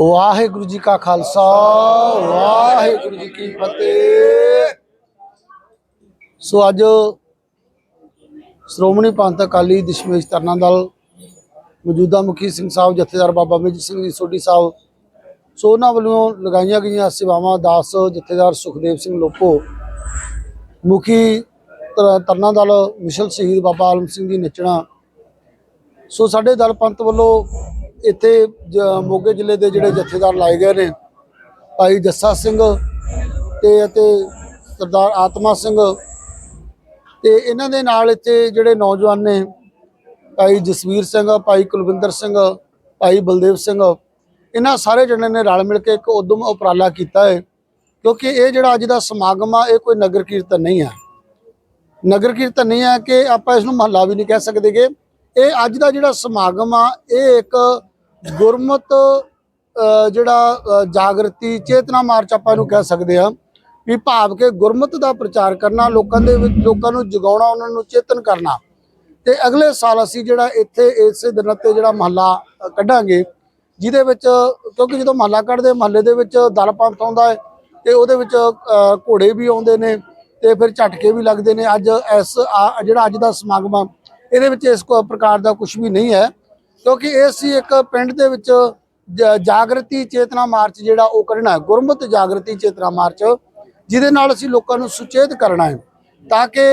ਵਾਹਿਗੁਰੂ ਜੀ ਕਾ ਖਾਲਸਾ, ਵਾਹਿਗੁਰੂ ਜੀ ਕੀ ਫਤਿਹ। ਸੋ ਅੱਜ ਸ਼੍ਰੋਮਣੀ ਪੰਥ ਅਕਾਲੀ ਦਸ਼ਮੇਸ਼ ਤਰਨਾ ਦਲ, ਮੌਜੂਦਾ ਮੁਖੀ ਸਿੰਘ ਸਾਹਿਬ, ਜਥੇਦਾਰ ਬਾਬਾ ਮੇਜਰ ਸਿੰਘ ਜੀ, ਸੋਢੀ ਸਾਹਿਬ, ਸੋ ਉਹਨਾਂ ਵੱਲੋਂ ਲਗਾਈਆਂ ਗਈਆਂ ਸੇਵਾਵਾਂ ਦਾਸ ਜਥੇਦਾਰ ਸੁਖਦੇਵ ਸਿੰਘ ਲੋਪੋ, ਮੁਖੀ ਤਰਨਾ ਦਲ ਮਿਸ਼ਲ ਸ਼ਹੀਦ ਬਾਬਾ ਆਲਮ ਸਿੰਘ ਜੀ ਨੱਚਣਾ। ਸੋ ਸਾਡੇ ਦਲ ਪੰਥ ਵੱਲੋਂ ਇੱਥੇ ਜ- ਮੋਗੇ ਜ਼ਿਲ੍ਹੇ ਦੇ ਜਿਹੜੇ ਜਥੇਦਾਰ ਲਾਏ ਗਏ ਨੇ, ਭਾਈ ਜੱਸਾ ਸਿੰਘ ਤੇ ਅਤੇ ਸਰਦਾਰ ਆਤਮਾ ਸਿੰਘ। ਤੇ ਇਹਨਾਂ ਦੇ ਨਾਲ ਇੱਥੇ ਜਿਹੜੇ ਨੌਜਵਾਨ ਨੇ, ਭਾਈ ਜਸਵੀਰ ਸਿੰਘ, ਭਾਈ ਕੁਲਵਿੰਦਰ ਸਿੰਘ, ਭਾਈ ਬਲਦੇਵ ਸਿੰਘ, ਇਹਨਾਂ ਸਾਰੇ ਜਣੇ ਨੇ ਰਲ ਮਿਲ ਕੇ ਇੱਕ ਉਦਮ ਉਪਰਾਲਾ ਕੀਤਾ ਹੈ, ਕਿਉਂਕਿ ਇਹ ਜਿਹੜਾ ਅੱਜ ਦਾ ਸਮਾਗਮ ਆ, ਇਹ ਕੋਈ ਨਗਰ ਕੀਰਤਨ ਨਹੀਂ ਹੈ। ਨਗਰ ਕੀਰਤਨ ਨਹੀਂ ਹੈ ਕਿ ਆਪਾਂ ਇਸ ਨੂੰ ਮਹੱਲਾ ਵੀ ਨਹੀਂ ਕਹਿ ਸਕਦੇਗੇ। ਇਹ ਅੱਜ ਦਾ ਜਿਹੜਾ ਸਮਾਗਮ ਆ, ਇਹ ਇੱਕ ਗੁਰਮਤ ਜਿਹੜਾ ਜਾਗਰਤੀ, ਚੇਤਨਾ ਮਾਰਚ ਆਪਾਂ ਇਹਨੂੰ ਕਹਿ ਸਕਦੇ ਆ ਵੀ ਭਾਵ ਕੇ ਗੁਰਮਤ ਦਾ ਪ੍ਰਚਾਰ ਕਰਨਾ, ਲੋਕਾਂ ਦੇ ਵਿੱਚ, ਲੋਕਾਂ ਨੂੰ ਜਗਾਉਣਾ, ਉਹਨਾਂ ਨੂੰ ਚੇਤਨ ਕਰਨਾ। ਤੇ ਅਗਲੇ ਸਾਲ ਅਸੀਂ ਜਿਹੜਾ ਇੱਥੇ ਇਸੇ ਦਿਨ ਤੇ ਜਿਹੜਾ ਮਹੱਲਾ ਕੱਢਾਂਗੇ, ਜਿਹਦੇ ਵਿੱਚ, ਕਿਉਂਕਿ ਜਦੋਂ ਮਹੱਲਾ ਕੱਢਦੇ, ਮਹੱਲੇ ਦੇ ਵਿੱਚ ਦਲ ਪੰਥ ਆਉਂਦਾ ਹੈ, ਤੇ ਉਹਦੇ ਵਿੱਚ ਘੋੜੇ ਵੀ ਆਉਂਦੇ ਨੇ, ਤੇ ਫਿਰ ਝਟਕੇ ਵੀ ਲੱਗਦੇ ਨੇ। ਅੱਜ ਇਸ, ਆ- ਜਿਹੜਾ ਅੱਜ ਦਾ ਸਮਾਗਮ ਆ, ਇਹਦੇ ਵਿੱਚ ਇਸ ਕੋ, ਪ੍ਰਕਾਰ ਦਾ ਕੁਝ ਵੀ ਨਹੀਂ ਹੈ। ਕਿਉਂਕਿ ਇਹ ਸੀ ਇੱਕ ਪਿੰਡ ਦੇ ਵਿੱਚ ਜ- ਜਾਗਰਤੀ ਚੇਤਨਾ ਮਾਰਚ ਜਿਹੜਾ ਉਹ ਕਰਨਾ ਹੈ ਗੁਰਮਤ ਜਾਗਰਤੀ ਚੇਤਨਾ ਮਾਰਚ ਜਿਹਦੇ ਨਾਲ ਅਸੀਂ ਲੋਕਾਂ ਨੂੰ ਸੁਚੇਤ ਕਰਨਾ ਹੈ ਤਾਂ ਕਿ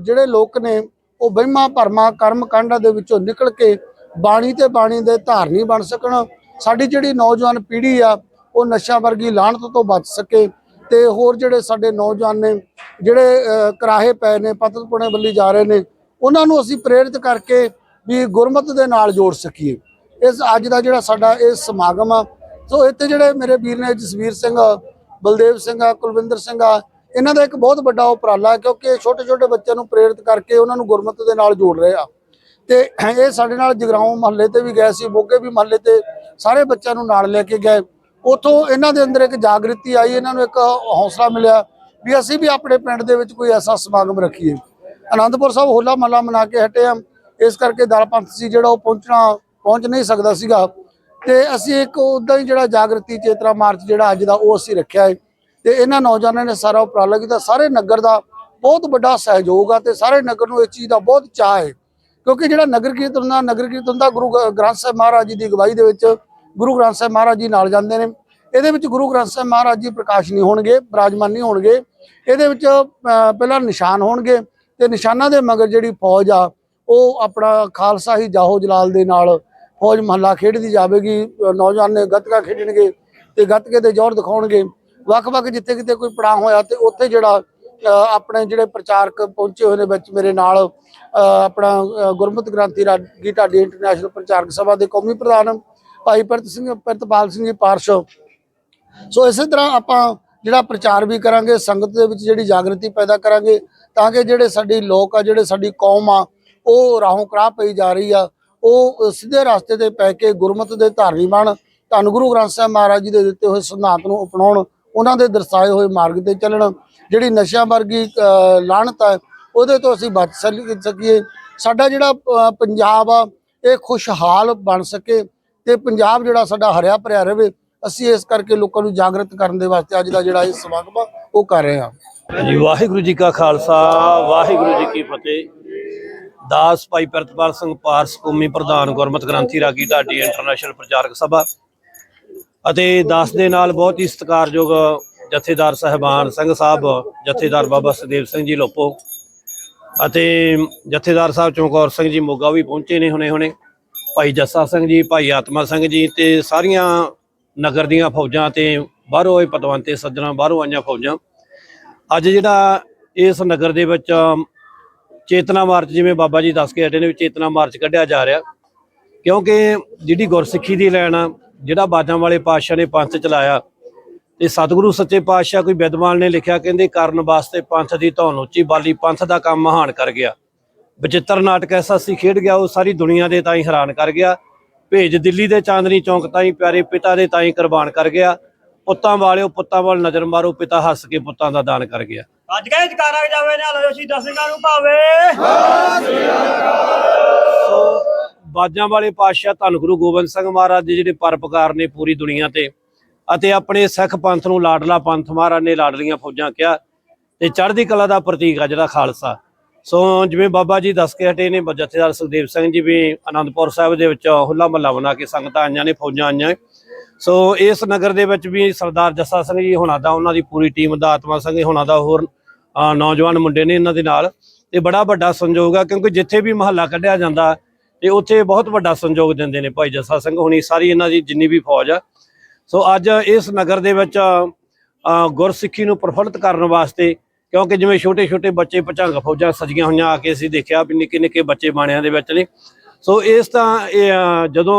ਜਿਹੜੇ ਲੋਕ ਨੇ ਉਹ ਵਹਿਮਾਂ ਭਰਮਾਂ ਕਰਮ ਕਾਂਡਾਂ ਦੇ ਵਿੱਚੋਂ ਨਿਕਲ ਕੇ ਬਾਣੀ ਤੇ ਬਾਣੀ ਦੇ ਧਾਰਨੀ ਬਣ ਸਕਣ। ਸਾਡੀ ਜਿਹੜੀ ਨੌਜਵਾਨ ਪੀੜ੍ਹੀ ਆ ਉਹ ਨਸ਼ਾ ਵਰਗੀ ਲਾਹਨਤ ਤੋਂ ਬਚ ਸਕੇ ਤੇ ਹੋਰ ਜਿਹੜੇ ਸਾਡੇ ਨੌਜਵਾਨ ਨੇ ਜਿਹੜੇ ਅ, ਕਰਾਹੇ ਪਏ ਨੇ ਪਤਤ ਪੁਣੇ ਬੱਲੀ ਜਾ ਰਹੇ ਨੇ ਉਹਨਾਂ ਨੂੰ ਅਸੀਂ ਪ੍ਰੇਰਿਤ ਕਰਕੇ ਵੀ ਗੁਰਮਤ ਦੇ ਨਾਲ ਜੋੜ ਸਕੀਏ। ਇਸ ਅੱਜ ਦਾ ਜਿਹੜਾ ਸਾਡਾ ਇਹ ਸਮਾਗਮ ਆ, ਸੋ ਇੱਥੇ ਜਿਹੜੇ ਮੇਰੇ ਵੀਰ ਨੇ ਜਸਵੀਰ ਸਿੰਘ, ਬਲਦੇਵ ਸਿੰਘ ਆ, ਕੁਲਵਿੰਦਰ ਸਿੰਘ ਆ, ਇਹਨਾਂ ਦਾ ਇੱਕ ਬਹੁਤ ਵੱਡਾ ਉਪਰਾਲਾ ਹੈ ਕਿਉਂਕਿ ਛੋਟੇ ਛੋਟੇ ਬੱਚਿਆਂ ਨੂੰ ਪ੍ਰੇਰਿਤ ਕਰਕੇ ਉਹਨਾਂ ਨੂੰ ਗੁਰਮਤ ਦੇ ਨਾਲ ਜੋੜ ਰਹੇ ਆ। ਤੇ ਇਹ ਸਾਡੇ ਨਾਲ ਜਗਰਾਉਂ ਮਹੱਲੇ ਤੇ ਵੀ ਗਏ ਸੀ, ਮੋਗੇ ਵੀ ਮਹੱਲੇ ਤੇ ਸਾਰੇ ਬੱਚਿਆਂ ਨੂੰ ਨਾਲ ਲੈ ਕੇ ਗਏ। ਉਥੋਂ ਇਹਨਾਂ ਦੇ ਅੰਦਰ ਇੱਕ ਜਾਗ੍ਰਿਤੀ ਆਈ, ਇਹਨਾਂ ਨੂੰ ਇੱਕ ਹੌਸਲਾ ਮਿਲਿਆ ਵੀ ਅਸੀਂ ਵੀ ਆਪਣੇ ਪਿੰਡ ਦੇ ਵਿੱਚ ਕੋਈ ਐਸਾ ਸਮਾਗਮ ਰੱਖੀਏ। ਅਨੰਦਪੁਰ ਸਾਹਿਬ ਹੋਲਾ ਮਹੱਲਾ ਮਨਾ ਕੇ ਹਟੇ ਆ। ਇਸ ਕਰਕੇ ਦਲ ਪੰਥ ਸੀ ਜਿਹੜਾ ਉਹ ਪਹੁੰਚਣਾ, ਪਹੁੰਚ ਨਹੀਂ ਸਕਦਾ ਸੀਗਾ। ਤੇ ਅਸੀਂ ਇੱਕ ਉਦਾਂ ਹੀ ਜਿਹੜਾ ਜਾਗਰਤੀ ਚੇਤਰਾ ਮਾਰਚ ਜਿਹੜਾ ਅੱਜ ਦਾ ਉਹ ਅਸੀਂ ਰੱਖਿਆ ਹੈ ਤੇ ਇਹਨਾਂ ਨੌਜਵਾਨਾਂ ਨੇ ਸਾਰਾ ਉਪਰਾਲਾ ਕੀਤਾ। ਸਾਰੇ ਨਗਰ ਦਾ ਬਹੁਤ ਵੱਡਾ ਸਹਿਯੋਗ ਆ ਤੇ ਸਾਰੇ ਨਗਰ ਨੂੰ ਇਸ ਚੀਜ਼ ਦਾ ਬਹੁਤ ਚਾਅ ਹੈ ਕਿਉਂਕਿ ਜਿਹੜਾ ਨਗਰ ਕੀਰਤਨ ਦਾ, ਨਗਰ ਕੀਰਤਨ ਦਾ ਗੁਰੂ ਗ੍ਰੰਥ ਸਾਹਿਬ ਮਹਾਰਾਜ ਜੀ ਦੀ ਅਗਵਾਈ ਦੇ ਵਿੱਚ ਗੁਰੂ ਗ੍ਰੰਥ ਸਾਹਿਬ ਮਹਾਰਾਜ ਜੀ ਨਾਲ ਜਾਂਦੇ ਨੇ। ਇਹਦੇ ਵਿੱਚ ਗੁਰੂ ਗ੍ਰੰਥ ਸਾਹਿਬ ਮਹਾਰਾਜ ਜੀ ਪ੍ਰਕਾਸ਼ ਨਹੀਂ ਹੋਣਗੇ, ਬਰਾਜਮਾਨ ਨਹੀਂ ਹੋਣਗੇ। ਇਹਦੇ ਵਿੱਚ ਪਹਿਲਾਂ ਨਿਸ਼ਾਨ ਹੋਣਗੇ ਤੇ ਨਿਸ਼ਾਨਾਂ ਦੇ ਮਗਰ ਜਿਹੜੀ ਫੌਜ ਆ ਉਹ ਆਪਣਾ ਖਾਲਸਾ ਹੀ ਜਾਹੋ ਜਲਾਲ ਦੇ ਨਾਲ ਫੌਜ ਮਹੱਲਾ ਖੇਡਦੀ ਜਾਵੇਗੀ ਨੌਜਵਾਨ ਨੇ ਗੱਤਕਾ ਖੇਡਣਗੇ ਤੇ ਗੱਤਕੇ ਦੇ ਜ਼ੋਰ ਦਿਖਾਉਣਗੇ। ਵੱਖ-ਵੱਖ ਜਿੱਥੇ ਕਿਤੇ ਕੋਈ ਪੜਾਅ ਹੋਇਆ ਤੇ ਉੱਥੇ ਜਿਹੜਾ ਆਪਣੇ ਜਿਹੜੇ ਪ੍ਰਚਾਰਕ ਪਹੁੰਚੇ ਹੋਏ ਨੇ ਵਿੱਚ ਮੇਰੇ ਨਾਲ ਆਪਣਾ ਅ, ਗੁਰਮਤਿ ਗ੍ਰੰਥੀ ਰਾਗੀ ਢਾਡੀ ਇੰਟਰਨੈਸ਼ਨਲ ਪ੍ਰਚਾਰਕ ਸਭਾ ਦੇ ਕੌਮੀ ਪ੍ਰਧਾਨ ਭਾਈ ਪ੍ਰਤ ਸਿੰਘ ਪ੍ਰਤਪਾਲ ਸਿੰਘ ਜੀ ਪਾਰਸ਼। ਸੋ ਇਸੇ ਤਰ੍ਹਾਂ ਆਪਾਂ ਜਿਹੜਾ ਪ੍ਰਚਾਰ ਵੀ ਕਰਾਂਗੇ ਸੰਗਤ ਦੇ ਵਿੱਚ ਜਿਹੜੀ ਜਾਗਰਤੀ ਪੈਦਾ ਕਰਾਂਗੇ ਤਾਂ ਕਿ ਜਿਹੜੇ ਸਾਡੀ ਲੋਕ ਆ ਜਿਹੜੇ ਸਾਡੀ ਕੌਮ ਆ ਉਹ ਰਾਹੋਂ ਕਰਾਹ ਪਈ ਜਾ ਰਹੀ ਆ। ਉਹ ਸਿੱਧੇ ਰਸਤੇ ਤੇ ਪੈ ਕੇ ਗੁਰਮਤਿ ਦੇ ਧਾਰਨੀ ਬਣ ਧੰਨ ਗੁਰੂ ਗ੍ਰੰਥ ਸਾਹਿਬ ਮਹਾਰਾਜ ਜੀ ਦੇ ਦਿੱਤੇ ਹੋਏ ਸਿਧਾਂਤ ਨੂੰ ਅਪਣਾਉਣ ਉਹਨਾਂ ਦੇ ਦਰਸਾਏ ਹੋਏ ਮਾਰਗ ਤੇ ਚੱਲਣ। ਜਿਹੜੀ ਨਸ਼ਿਆਂ ਵਰਗੀ ਅ, ਹੈ ਉਹਦੇ ਤੋਂ ਅਸੀਂ ਬਚ ਸਕੀਏ। ਸਾਡਾ ਜਿਹੜਾ ਪੰਜਾਬ ਆ ਇਹ ਖੁਸ਼ਹਾਲ ਬਣ ਸਕੇ ਤੇ ਪੰਜਾਬ ਜਿਹੜਾ ਸਾਡਾ ਹਰਿਆ ਭਰਿਆ ਰਹੇ ਅਸੀਂ ਇਸ ਕਰਕੇ ਲੋਕਾਂ ਨੂੰ ਜਾਗਰਤ ਕਰਨ ਦੇ ਵਾਸਤੇ ਅੱਜ ਦਾ ਜਿਹੜਾ ਇਹ ਸਮਾਗਮ ਆ ਉਹ ਕਰ ਰਹੇ ਹਾਂ। ਜੀ ਵਾਹਿਗੁਰੂ ਜੀ ਕਾ ਖਾਲਸਾ ਵਾਹਿਗੁਰੂ ਜੀ ਕੀ ਫਤਿਹ। ਦਾਸ ਭਾਈ ਪ੍ਰਤਪਾਲ ਸਿੰਘ ਪਾਰਸ ਕੌਮੀ ਪ੍ਰਧਾਨ ਗੁਰਮਤਿ ਗ੍ਰੰਥੀ ਰਾਗੀ ਢਾਡੀ ਇੰਟਰਨੈਸ਼ਨਲ ਪ੍ਰਚਾਰਕ ਸਭਾ ਅਤੇ ਦਾਸ ਦੇ ਨਾਲ ਬਹੁਤ ਹੀ ਸਤਿਕਾਰਯੋਗ ਜਥੇਦਾਰ ਸਹਿਬਾਨ ਸਿੰਘ ਸਾਹਿਬ, ਜਥੇਦਾਰ ਬਾਬਾ ਸੁਦੇਵ ਸਿੰਘ ਜੀ ਲੋਪੋ ਅਤੇ ਜਥੇਦਾਰ ਸਾਹਿਬ ਚਮਕੌਰ ਸਿੰਘ ਜੀ ਮੋਗਾ ਵੀ ਪਹੁੰਚੇ ਨੇ ਹੁਣੇ ਹੁਣੇ ਭਾਈ ਜੱਸਾ ਸਿੰਘ ਜੀ, ਭਾਈ ਆਤਮਾ ਸਿੰਘ ਜੀ ਤੇ ਸਾਰੀਆਂ ਨਗਰ ਦੀਆਂ ਫੌਜਾਂ ਤੇ ਬਾਹਰੋਂ ਆਏ ਪਤਵੰਤੇ ਸੱਜਣਾ, ਬਾਹਰੋਂ ਆਈਆਂ ਫੌਜਾਂ। ਅੱਜ ਜਿਹੜਾ ਇਸ ਨਗਰ ਦੇ ਵਿੱਚ ਚੇਤਨਾ ਮਾਰਚ ਜਿਵੇਂ ਬਾਬਾ ਜੀ ਦੱਸ ਕੇ ਹਟੇ ਨੇ ਵੀ ਚੇਤਨਾ ਮਾਰਚ ਕੱਢਿਆ ਜਾ ਰਿਹਾ। ਕਿਉਂਕਿ ਜਿਹੜੀ ਗੁਰਸਿੱਖੀ ਦੀ ਲੈਣ ਆ, ਜਿਹੜਾ ਬਾਜਾਂ ਵਾਲੇ ਪਾਤਸ਼ਾਹ ਨੇ ਪੰਥ ਚਲਾਇਆ, ਤੇ ਸਤਿਗੁਰੂ ਸੱਚੇ ਪਾਤਸ਼ਾਹ ਕੋਈ ਵਿਦਵਾਨ ਨੇ ਲਿਖਿਆ ਕਹਿੰਦੇ ਕਰਨ ਵਾਸਤੇ ਪੰਥ ਦੀ ਧੌਣ ਉੱਚੀ ਬਾਲੀ ਪੰਥ ਦਾ ਕੰਮ ਮਹਾਨ ਕਰ ਗਿਆ। ਬਚਿੱਤਰ ਨਾਟਕ ਐਸਾ ਸੀ, ਖੇਡ ਗਿਆ, ਉਹ ਸਾਰੀ ਦੁਨੀਆ ਦੇ ਤਾਈਂ ਹੈਰਾਨ ਕਰ ਗਿਆ। ਭੇਜ ਦਿੱਲੀ ਦੇ ਚਾਂਦਨੀ ਚੌਂਕ ਤਾਈਂ ਪਿਆਰੇ ਪਿਤਾ ਦੇ ਤਾਈਂ ਕੁਰਬਾਨ ਕਰ ਗਿਆ। ਪੁੱਤਾਂ ਵਾਲਿਓ ਪੁੱਤਾਂ ਵੱਲ ਨਜ਼ਰ ਮਾਰੋ, ਪਿਤਾ ਹੱਸ ਕੇ ਪੁੱਤਾਂ ਦਾ ਦਾਨ ਕਰ ਗਿਆ। ਅੱਜ ਕਹੇ ਜਕਾਰਾ ਜਾਵੇ ਨਾਲ ਸ਼ਹੀਦਾਂ ਸਿੰਘਾਂ ਨੂੰ ਭਾਵੇ। ਸੋ ਬਾਜਾਂ ਵਾਲੇ ਪਾਤਸ਼ਾਹ ਧੰਨ ਗੁਰੂ ਗੋਬਿੰਦ ਸਿੰਘ ਮਹਾਰਾਜ ਦੇ ਜਿਹੜੇ ਪਰਪਕਾਰ ਨੇ ਪੂਰੀ ਦੁਨੀਆ ਤੇ ਅਤੇ ਆਪਣੇ ਸਿੱਖ ਪੰਥ ਨੂੰ ਲਾਡਲਾ ਪੰਥ ਮਹਾਰਾਜ ਨੇ ਲਾਡਲੀਆਂ ਫੌਜਾਂ ਕਿਹਾ ਤੇ ਚੜ੍ਹਦੀ ਕਲਾ ਦਾ ਪ੍ਰਤੀਕ ਆ ਜਿਹੜਾ ਖਾਲਸਾ। ਸੋ ਜਿਵੇਂ ਬਾਬਾ ਜੀ ਦੱਸ ਕੇ ਹਟੇ ਨੇ ਜਥੇਦਾਰ ਸੁਖਦੇਵ ਸਿੰਘ ਜੀ ਵੀ ਆਨੰਦਪੁਰ ਸਾਹਿਬ ਦੇ ਵਿੱਚ ਹੁੱਲਾ ਮਹੱਲਾ ਬਣਾ ਕੇ ਸੰਗਤਾਂ ਆਈਆਂ ਨੇ, ਫੌਜਾਂ ਆਈਆਂ। ਸੋ ਇਸ ਨਗਰ ਦੇ ਵਿੱਚ ਵੀ ਸਰਦਾਰ ਜੱਸਾ ਸਿੰਘ ਜੀ ਹੁਣਾਂ ਦਾ, ਉਹਨਾਂ ਦੀ ਪੂਰੀ ਟੀਮ ਦਾ, ਆਤਮਾ ਸਿੰਘ ਹੁਣਾਂ ਦਾ, ਹੋਰ ਨੌਜਵਾਨ ਮੁੰਡੇ ਨੇ ਇਹਨਾਂ ਦੇ ਨਾਲ ਤੇ ਬੜਾ ਵੱਡਾ ਸੰਯੋਗ ਆ ਕਿਉਂਕਿ ਜਿੱਥੇ ਵੀ ਮਹੱਲਾ ਕੱਢਿਆ ਜਾਂਦਾ ਤੇ ਉੱਥੇ ਬਹੁਤ ਵੱਡਾ ਸੰਯੋਗ ਦਿੰਦੇ ਨੇ ਭਾਈ ਜੱਸਾ ਸਿੰਘ ਹੁਣੀ ਸਾਰੀ ਇਹਨਾਂ ਦੀ ਜਿੰਨੀ ਵੀ ਫੌਜ ਆ। ਸੋ ਅੱਜ ਇਸ ਨਗਰ ਦੇ ਵਿੱਚ ਗੁਰਸਿੱਖੀ ਨੂੰ ਪ੍ਰਫੁੱਲਤ ਕਰਨ ਵਾਸਤੇ ਕਿਉਂਕਿ ਜਿਵੇਂ ਛੋਟੇ ਛੋਟੇ ਬੱਚੇ ਪਚੰਗ ਫੌਜਾਂ ਸਜੀਆਂ ਹੋਈਆਂ ਆ ਕੇ ਅਸੀਂ ਦੇਖਿਆ ਵੀ ਨਿੱਕੇ ਨਿੱਕੇ ਬੱਚੇ ਬਾਣਿਆਂ ਦੇ ਵਿੱਚ ਨੇ। ਸੋ ਇਸ ਤਾਂ ਇਹ, ਜਦੋਂ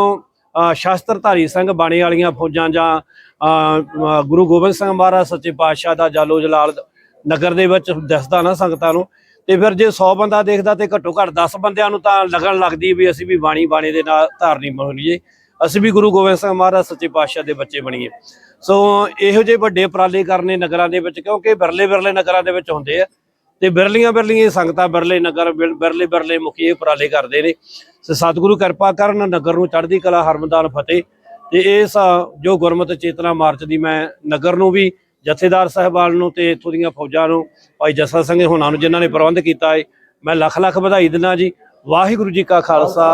ਅ, ਸ਼ਾਸਤਰਧਾਰੀ ਸਿੰਘ ਬਾਣੇ ਵਾਲੀਆਂ ਫੌਜਾਂ ਜਾਂ ਗੁਰੂ ਗੋਬਿੰਦ ਸਿੰਘ ਮਹਾਰਾਜ ਸੱਚੇ ਪਾਤਸ਼ਾਹ ਦਾ ਜਾਲੋ ਜਲਾਲ ਨਗਰ ਦੇ ਵਿੱਚ ਦੱਸਦਾ ਨਾ ਸੰਗਤਾਂ ਨੂੰ, ਤੇ ਫਿਰ ਜੇ 100 ਬੰਦਾ ਦੇਖਦਾ ਤੇ ਘੱਟੋ ਘੱਟ 10 ਬੰਦਿਆਂ ਨੂੰ ਤਾਂ ਲੱਗਣ ਲੱਗਦੀ ਵੀ ਅਸੀਂ ਵੀ ਬਾਣੀ ਬਾਣੇ ਦੇ ਨਾਲ ਧਾਰਨੀ ਬਣੀਏ ਅਸੀਂ ਵੀ ਗੁਰੂ ਗੋਬਿੰਦ ਸਿੰਘ ਮਹਾਰਾਜ ਸੱਚੇ ਪਾਤਸ਼ਾਹ ਦੇ ਬੱਚੇ ਬਣੀਏ। ਸੋ ਇਹੋ ਜਿਹੇ ਵੱਡੇ ਉਪਰਾਲੇ ਕਰਨੇ ਨਗਰਾਂ ਦੇ ਵਿੱਚ, ਕਿਉਂਕਿ ਬਿਰਲੇ ਬਿਰਲੇ ਨਗਰਾਂ ਦੇ ਵਿੱਚ ਹੁੰਦੇ ਆ। ਤੇ ਬਿਰਲੀਆਂ ਬਿਰਲੀਆਂ ਸੰਗਤਾਂ ਬਿਰਲੇ ਨਗਰ, ਬਿਰ- ਬਿਰਲੇ ਬਿਰਲੇ ਮੁਖੀ ਇਹ ਉਪਰਾਲੇ ਕਰਦੇ ਨੇ। ਤੇ ਸਤਿਗੁਰੂ ਕਿਰਪਾ ਕਰਨ ਨਗਰ ਨੂੰ ਚੜ੍ਹਦੀ ਕਲਾ, ਹਰਮਦਾਨ, ਫਤਿਹ। ਤੇ ਇਸ ਜੋ ਗੁਰਮਤਿ ਚੇਤਨਾ ਮਾਰਚ ਦੀ ਮੈਂ ਨਗਰ ਨੂੰ ਵੀ ਜਥੇਦਾਰ ਸਾਹਿਬਾਨ ਨੂੰ ਤੇ ਇੱਥੋਂ ਦੀਆਂ ਫੌਜਾਂ ਨੂੰ, ਭਾਈ ਜੱਸਾ ਸਿੰਘ ਹੋਣਾ ਨੂੰ ਜਿਨ੍ਹਾਂ ਨੇ ਪ੍ਰਬੰਧ ਕੀਤਾ ਹੈ ਮੈਂ ਲੱਖ ਲੱਖ ਵਧਾਈ ਦਿੰਦਾ ਜੀ। ਵਾਹਿਗੁਰੂ ਜੀ ਕਾ ਖਾਲਸਾ,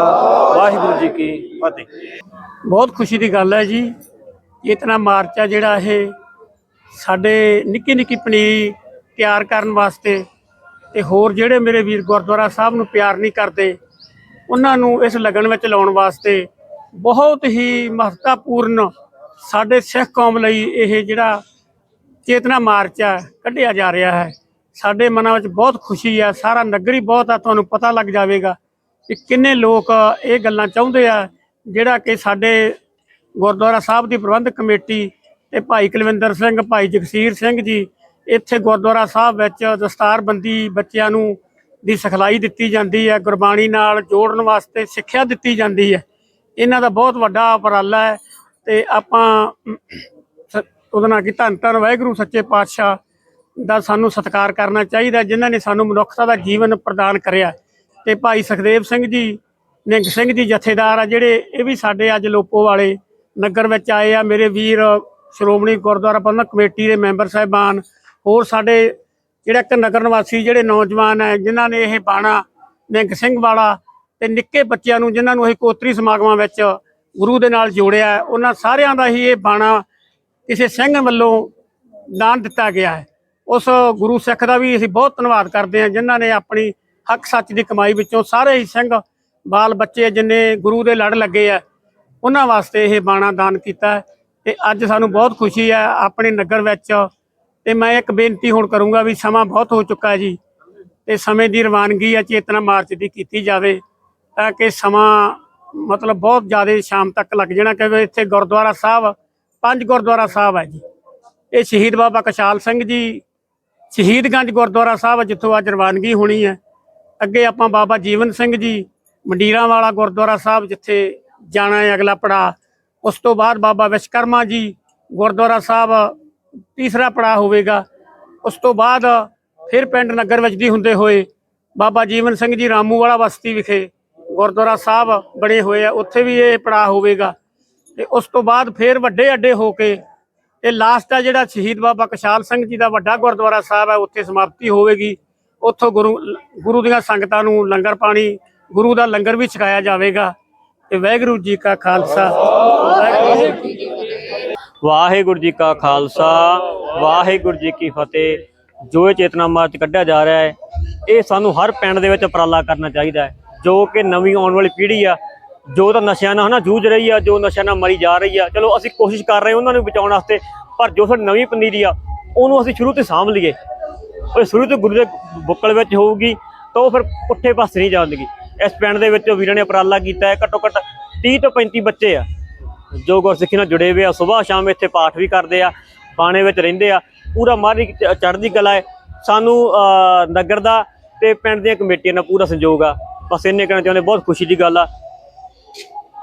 ਵਾਹਿਗੁਰੂ ਜੀ ਕੀ ਫਤਿਹ। ਬਹੁਤ ਖੁਸ਼ੀ ਦੀ ਗੱਲ ਹੈ ਜੀ। ਇਤਨਾ ਮਾਰਚ ਆ ਜਿਹੜਾ ਇਹ ਸਾਡੇ ਨਿੱਕੀ ਨਿੱਕੀ ਪਨੀਰੀ ਤਿਆਰ ਕਰਨ ਵਾਸਤੇ ਤੇ ਹੋਰ ਜਿਹੜੇ ਮੇਰੇ ਵੀਰ ਗੁਰਦੁਆਰਾ ਸਾਹਿਬ ਨੂੰ ਪਿਆਰ ਨਹੀਂ ਕਰਦੇ, ਉਹਨਾਂ ਨੂੰ ਇਸ ਲਗਨ ਵਿੱਚ ਲਾਉਣ ਵਾਸਤੇ ਬਹੁਤ ਹੀ ਮਹੱਤਵਪੂਰਨ ਸਾਡੇ ਸਿੱਖ ਕੌਮ ਲਈ ਇਹ ਜਿਹੜਾ ਚੇਤਨਾ ਮਾਰਚ ਆ ਕੱਢਿਆ ਜਾ ਰਿਹਾ ਹੈ। ਸਾਡੇ ਮਨਾਂ ਵਿੱਚ ਬਹੁਤ ਖੁਸ਼ੀ ਆ ਸਾਰਾ ਨਗਰ ਹੀ ਬਹੁਤ ਆ। ਤੁਹਾਨੂੰ ਪਤਾ ਲੱਗ ਜਾਵੇਗਾ ਕਿ ਕਿੰਨੇ ਲੋਕ ਇਹ ਗੱਲਾਂ ਚਾਹੁੰਦੇ ਆ, ਜਿਹੜਾ ਕਿ ਸਾਡੇ ਗੁਰਦੁਆਰਾ ਸਾਹਿਬ ਦੀ ਪ੍ਰਬੰਧਕ ਕਮੇਟੀ ਤੇ ਭਾਈ ਕੁਲਵਿੰਦਰ ਸਿੰਘ, ਭਾਈ ਜਗਸੀਰ ਸਿੰਘ ਜੀ, ਇੱਥੇ ਗੁਰਦੁਆਰਾ ਸਾਹਿਬ ਵਿੱਚ ਦਸਤਾਰਬੰਦੀ ਬੱਚਿਆਂ ਨੂੰ ਦੀ ਸਿਖਲਾਈ ਦਿੱਤੀ ਜਾਂਦੀ ਹੈ। ਗੁਰਬਾਣੀ ਨਾਲ ਜੋੜਨ ਵਾਸਤੇ ਸਿੱਖਿਆ ਦਿੱਤੀ ਜਾਂਦੀ ਹੈ। ਇਹਨਾਂ ਦਾ ਬਹੁਤ ਵੱਡਾ ਉਪਰਾਲਾ ਹੈ ਤੇ ਆਪਾਂ ਉਹਦਾ ਨਾਂ ਕਿ? ਧੰਨ ਧੰਨ ਵਾਹਿਗੁਰੂ, ਸੱਚੇ ਪਾਤਸ਼ਾਹ ਦਾ ਸਾਨੂੰ ਸਤਿਕਾਰ ਕਰਨਾ ਚਾਹੀਦਾ, ਜਿਨ੍ਹਾਂ ਨੇ ਸਾਨੂੰ ਮਨੁੱਖਤਾ ਦਾ ਜੀਵਨ ਪ੍ਰਦਾਨ ਕਰਿਆ। ਤੇ ਭਾਈ ਸੁਖਦੇਵ ਸਿੰਘ ਜੀ ਨਿੰਗ ਸਿੰਘ ਜੀ ਜਥੇਦਾਰ ਆ ਜਿਹੜੇ, ਇਹ ਵੀ ਸਾਡੇ ਅੱਜ ਲੋਪੋ ਵਾਲੇ ਨਗਰ ਵਿੱਚ ਆਏ ਆ। ਮੇਰੇ ਵੀਰ ਸ਼੍ਰੋਮਣੀ ਗੁਰਦੁਆਰਾ ਪ੍ਰਬੰਧਕ ਕਮੇਟੀ ਦੇ ਮੈਂਬਰ ਸਾਹਿਬਾਨ, ਹੋਰ ਸਾਡੇ ਜਿਹੜਾ ਇੱਕ ਨਗਰ ਨਿਵਾਸੀ ਜਿਹੜੇ ਨੌਜਵਾਨ ਹੈ ਜਿਨ੍ਹਾਂ ਨੇ ਇਹ ਬਾਣਾ ਨਿੰਗ ਸਿੰਘ ਵਾਲਾ ਤੇ ਨਿੱਕੇ ਬੱਚਿਆਂ ਨੂੰ, ਜਿਨ੍ਹਾਂ ਨੂੰ ਇਹ ਕੋਤਰੀ ਸਮਾਗਮਾਂ ਵਿੱਚ ਗੁਰੂ ਦੇ ਨਾਲ ਜੋੜਿਆ, ਉਹਨਾਂ ਸਾਰਿਆਂ ਦਾ ਹੀ ਇਹ ਬਾਣਾ ਕਿਸੇ ਸਿੰਘ ਵੱਲੋਂ ਦਾਨ ਦਿੱਤਾ ਗਿਆ ਹੈ। ਉਸ ਗੁਰੂ ਸਿੱਖ ਦਾ ਵੀ ਅਸੀਂ ਬਹੁਤ ਧੰਨਵਾਦ ਕਰਦੇ ਹਾਂ, ਜਿਨ੍ਹਾਂ ਨੇ ਆਪਣੀ ਹੱਕ ਸੱਚ ਦੀ ਕਮਾਈ ਵਿੱਚੋਂ ਸਾਰੇ ਹੀ ਸਿੰਘ, ਬਾਲ ਬੱਚੇ ਜਿੰਨੇ ਗੁਰੂ ਦੇ ਲੜ ਲੱਗੇ ਆ, ਉਹਨਾਂ ਵਾਸਤੇ ਇਹ ਬਾਣਾ ਦਾਨ ਕੀਤਾ ਹੈ। ਤੇ ਅੱਜ ਸਾਨੂੰ ਬਹੁਤ ਖੁਸ਼ੀ ਹੈ ਆਪਣੇ ਨਗਰ ਵਿੱਚ। ਤੇ ਮੈਂ ਇੱਕ ਬੇਨਤੀ ਹੁਣ ਕਰੂੰਗਾ ਵੀ ਸਮਾਂ ਬਹੁਤ ਹੋ ਚੁੱਕਾ ਜੀ। ਤੇ ਸਮੇਂ ਦੀ ਰਵਾਨਗੀ ਆ ਚੇਤਨਾ ਮਾਰਚ ਦੀ ਕੀਤੀ ਜਾਵੇ ਤਾਂ ਕਿ ਸਮਾਂ ਮਤਲਬ ਬਹੁਤ ਜ਼ਿਆਦਾ ਸ਼ਾਮ ਤੱਕ ਲੱਗ ਜਾਣਾ, ਕਿਉਂਕਿ ਇੱਥੇ ਗੁਰਦੁਆਰਾ ਸਾਹਿਬ ਪੰਜ ਗੁਰਦੁਆਰਾ ਸਾਹਿਬ ਹੈ ਜੀ। ਇਹ ਸ਼ਹੀਦ ਬਾਬਾ ਕਸ਼ਾਲ ਸਿੰਘ ਜੀ ਸ਼ਹੀਦਗੰਜ ਗੁਰਦੁਆਰਾ ਸਾਹਿਬ ਜਿੱਥੋਂ ਅੱਜ ਰਵਾਨਗੀ ਹੋਣੀ ਹੈ। ਅੱਗੇ ਆਪਾਂ ਬਾਬਾ ਜੀਵਨ ਸਿੰਘ ਜੀ, ਮੰਡੀਰਾਂ ਵਾਲਾ ਗੁਰਦੁਆਰਾ ਸਾਹਿਬ, ਜਿੱਥੇ ਜਾਣਾ ਹੈ ਅਗਲਾ ਪੜਾ ਉਸ ਤੋਂ ਬਾਅਦ ਬਾਬਾ ਵਿਸ਼ਕਰਮਾ ਜੀ, ਗੁਰਦੁਆਰਾ ਸਾਹਿਬ ਤੀਸਰਾ ਪੜਾ ਹੋਵੇਗਾ। ਉਸ ਤੋਂ ਬਾਅਦ ਫਿਰ ਪਿੰਡ ਨਗਰ ਵਿੱਚ ਦੀ ਹੁੰਦੇ ਹੋਏ ਬਾਬਾ ਜੀਵਨ ਸਿੰਘ ਜੀ ਰਾਮੂ ਵਾਲਾ ਬਸਤੀ ਵਿਖੇ ਗੁਰਦੁਆਰਾ ਸਾਹਿਬ ਬਣੇ ਹੋਏ ਆ। ਉੱਥੇ ਵੀ ਇਹ ਪੜਾ ਹੋਵੇਗਾ। ਤੇ ਉਸ ਤੋਂ ਬਾਅਦ ਫਿਰ ਵੱਡੇ ਅੱਡੇ ਹੋ ਕੇ ਤੇ ਲਾਸਟ ਆ ਜਿਹੜਾ ਸ਼ਹੀਦ ਬਾਬਾ ਕਸ਼ਾਲ ਸਿੰਘ ਜੀ ਦਾ ਵੱਡਾ ਗੁਰਦੁਆਰਾ ਸਾਹਿਬ ਹੈ ਉੱਥੇ ਸਮਾਪਤੀ ਹੋਵੇਗੀ। ਉੱਥੋਂ ਗੁਰੂ ਗੁਰੂ ਦੀਆਂ ਸੰਗਤਾਂ ਨੂੰ ਲੰਗਰ ਪਾਣੀ, ਗੁਰੂ ਦਾ ਲੰਗਰ ਵੀ ਛਕਾਇਆ ਜਾਵੇਗਾ। ਤੇ ਵਾਹਿਗੁਰੂ ਜੀ ਕਾ ਖਾਲਸਾ। ਵਾਹਿਗੁਰੂ ਵਾਹਿਗੁਰੂ ਜੀ ਕਾ ਖਾਲਸਾ, ਵਾਹਿਗੁਰੂ ਜੀ ਕੀ ਫਤਿਹ। ਜੋ ਇਹ ਚੇਤਨਾ ਮਾਰਚ ਕੱਢਿਆ ਜਾ ਰਿਹਾ ਹੈ, ਇਹ ਸਾਨੂੰ ਹਰ ਪਿੰਡ ਦੇ ਵਿੱਚ ਉਪਰਾਲਾ ਕਰਨਾ ਚਾਹੀਦਾ ਹੈ। ਜੋ ਕਿ ਨਵੀਂ ਆਉਣ ਵਾਲੀ ਪੀੜ੍ਹੀ ਆ ਜੋ ਤਾਂ ਨਸ਼ਿਆਂ ਨਾਲ ਹਨਾ ਜੂਝ ਰਹੀ ਆ, ਜੋ ਨਸ਼ਿਆਂ ਨਾਲ ਮਰੀ ਜਾ ਰਹੀ ਆ। ਚਲੋ ਅਸੀਂ ਕੋਸ਼ਿਸ਼ ਕਰ ਰਹੇ ਉਹਨਾਂ ਨੂੰ ਬਚਾਉਣ ਵਾਸਤੇ, ਪਰ ਜੋ ਸਾਡੀ ਨਵੀਂ ਪਨੀਰੀ ਆ, ਉਹਨੂੰ ਅਸੀਂ ਸ਼ੁਰੂ ਤੋਂ ਸਾਂਭ ਲਈਏ। ਉਹ ਸ਼ੁਰੂ ਤੋਂ ਗੁਰੂ ਦੇ ਬੁੱਕਲ ਵਿੱਚ ਹੋਊਗੀ, ਤਾਂ ਉਹ ਫਿਰ ਪੁੱਠੇ ਪਾਸੇ ਨਹੀਂ ਜਾਂਦਗੀ ਇਸ ਪਿੰਡ ਦੇ ਵਿੱਚ ਵੀਰਾਂ ਨੇ ਉਪਰਾਲਾ ਕੀਤਾ ਹੈ, ਘੱਟੋ ਘੱਟ 30 ਤੋਂ 35 ਬੱਚੇ ਆ। ਜੋ ਗੁਰਸਿੱਖੀ ਨਾਲ ਜੁੜੇ ਹੋਏ ਆ ਸਵੇਰ ਸ਼ਾਮ ਇੱਥੇ ਪਾਠ ਵੀ ਕਰਦੇ ਆ, ਬਾਣੇ ਵਿੱਚ ਰਹਿੰਦੇ ਆ। ਪੂਰਾ ਮਾਰੀ ਚੜ੍ਹਦੀ ਕਲਾ ਹੈ। ਸਾਨੂੰ ਨਗਰ ਦਾ ਤੇ ਪਿੰਡ ਦੀਆਂ ਕਮੇਟੀਆਂ ਨਾਲ ਪੂਰਾ ਸੰਯੋਗ ਆ। ਬਸ ਇੰਨੇ ਕਹਿਣਾ ਚਾਹੁੰਦੇ, ਬਹੁਤ ਖੁਸ਼ੀ ਦੀ ਗੱਲ ਆ।